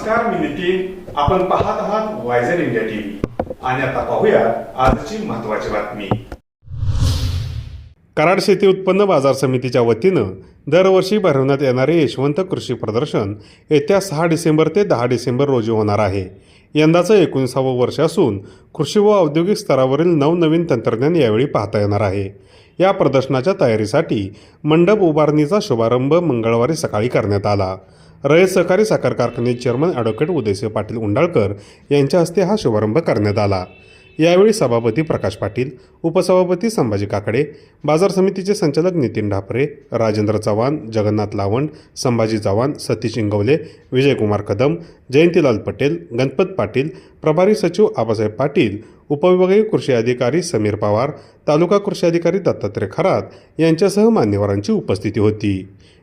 नमस्कार मी नितीन. आपण पाहत आहात वायझर इंडिया टीव्ही आणि आता पाहूया आजची महत्वाची बातमी. कराड शेती उत्पन्न बाजार समितीच्या वतीनं दरवर्षी भरवण्यात येणारे यशवंत कृषी प्रदर्शन येत्या सहा डिसेंबर ते दहा डिसेंबर रोजी होणार आहे. यंदाचं एकोणीसावं वर्ष असून कृषी व औद्योगिक स्तरावरील नवनवीन तंत्रज्ञान यावेळी पाहता येणार आहे. या प्रदर्शनाच्या तयारीसाठी मंडप उभारणीचा शुभारंभ मंगळवारी सकाळी करण्यात आला. रयत सहकारी साखर कारखान्याचे चेअरमन ॲडव्होकेट उदयसिंह पाटील उंडाळकर यांच्या हस्ते हा शुभारंभ करण्यात आला. यावेळी सभापती प्रकाश पाटील उपसभापती संभाजी काकडे बाजार समितीचे संचालक नितीन ढापरे राजेंद्र चव्हाण जगन्नाथ लावंड संभाजी चव्हाण सतीश इंगवले विजयकुमार कदम जयंतीलाल पटेल गणपत पाटील प्रभारी सचिव आबासाहेब पाटील उपविभागीय कृषी अधिकारी समीर पवार तालुका कृषी अधिकारी दत्तात्रय खरात यांच्यासह मान्यवरांची उपस्थिती होती.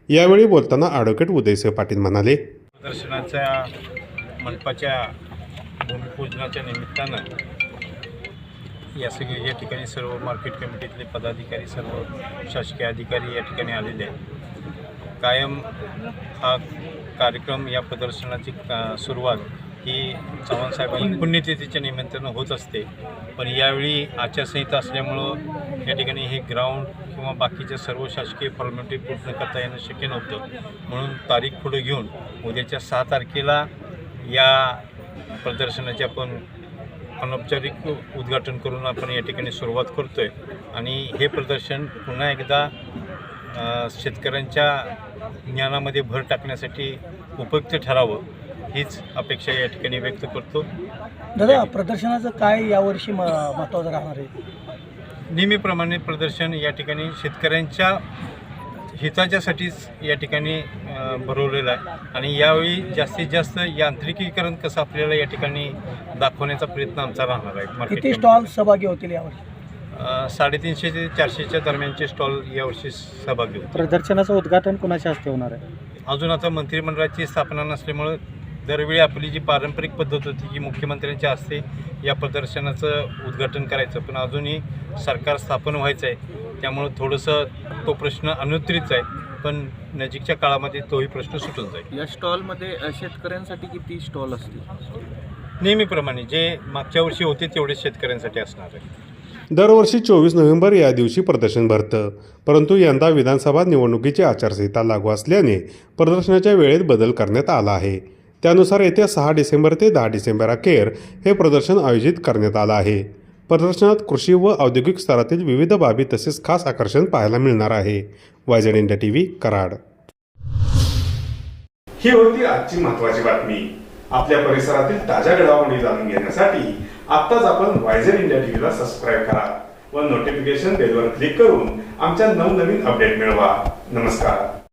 यावेळी बोलताना ॲडव्होकेट उदयसिंह पाटील म्हणाले प्रदर्शनाच्या मंडपाच्या भूमिपूजनाच्या निमित्तानं या सगळे या ठिकाणी सर्व मार्केट कमिटीतले पदाधिकारी सर्व शासकीय अधिकारी या ठिकाणी आलेले आहेत. कायम हा कार्यक्रम या प्रदर्शनाची का- सुरुवात ही चव्हाणसाहेबांनी पुण्यतिथीच्या निमित्तानं होत असते. पण यावेळी आचारसंहिता असल्यामुळं या ठिकाणी हे ग्राउंड किंवा बाकीच्या सर्व शासकीय फॉर्मॅलिटी पूर्ण करता येणं शक्य नव्हतं. म्हणून तारीख पुढे घेऊन उद्याच्या सहा तारखेला या प्रदर्शनाची आपण अनौपचारिक उद्घाटन करून आपण या ठिकाणी सुरुवात करतो आहे आणि हे प्रदर्शन पुन्हा एकदा शेतकऱ्यांच्या ज्ञानामध्ये भर टाकण्यासाठी उपयुक्त ठरावं हीच अपेक्षा या ठिकाणी व्यक्त करतो. दादा प्रदर्शनाचं काय यावर्षी म महत्त्वाचं राहणार आहे? नेहमीप्रमाणे प्रदर्शन या ठिकाणी शेतकऱ्यांच्या हिताच्यासाठीच या ठिकाणी भरवलेलं आहे. आणि यावेळी जास्तीत जास्त यांत्रिकीकरण कसं आपल्याला या ठिकाणी दाखवण्याचा प्रयत्न आमचा राहणार आहे. किती स्टॉल सहभागी होतील यावर्षी? साडेतीनशे ते चारशेच्या दरम्यानचे स्टॉल यावर्षी सहभागी होते प्रदर्शनाचं उद्घाटन कोणाच्या हस्ते होणार आहे? अजून आता मंत्रिमंडळाची स्थापना नसल्यामुळं दरवेळी आपली जी पारंपरिक पद्धत होती की मुख्यमंत्र्यांच्या हस्ते या प्रदर्शनाचं उद्घाटन करायचं पण अजूनही सरकार स्थापन व्हायचं आहे त्यामुळं थोडंसं तो प्रश्न अनुत्तरित आहे पण नजीकच्या काळामध्ये तोही प्रश्न सुटून जाईल. या स्टॉलमध्ये शेतकऱ्यांसाठी किती स्टॉल असतील? नेहमीप्रमाणे जे मागच्या वर्षी होते तेवढेच शेतकऱ्यांसाठी असणार आहे दरवर्षी चोवीस नोव्हेंबर या दिवशी प्रदर्शन भरतं. परंतु यंदा विधानसभा निवडणुकीची आचारसंहिता लागू असल्याने प्रदर्शनाच्या वेळेत बदल करण्यात आला आहे. त्यानुसार येत्या सहा डिसेंबर ते दहा डिसेंबर अखेर हे प्रदर्शन आयोजित करण्यात आलं आहे. प्रदर्शनात कृषी व औद्योगिक स्तरातील विविध बाबी तसेच खास आकर्षण पाहायला मिळणार आहे. Y Z India T V Karad. ही होती आजची महत्वाची बातमी. आपल्या परिसरातील ताज्या घडामोडी जाणून घेण्यासाठी आत्ताच आपण वायझेड इंडिया टीव्हीला सबस्क्राईब करा व नोटिफिकेशन बेलवर क्लिक करून आमच्या नवनवीन अपडेट मिळवा. नमस्कार.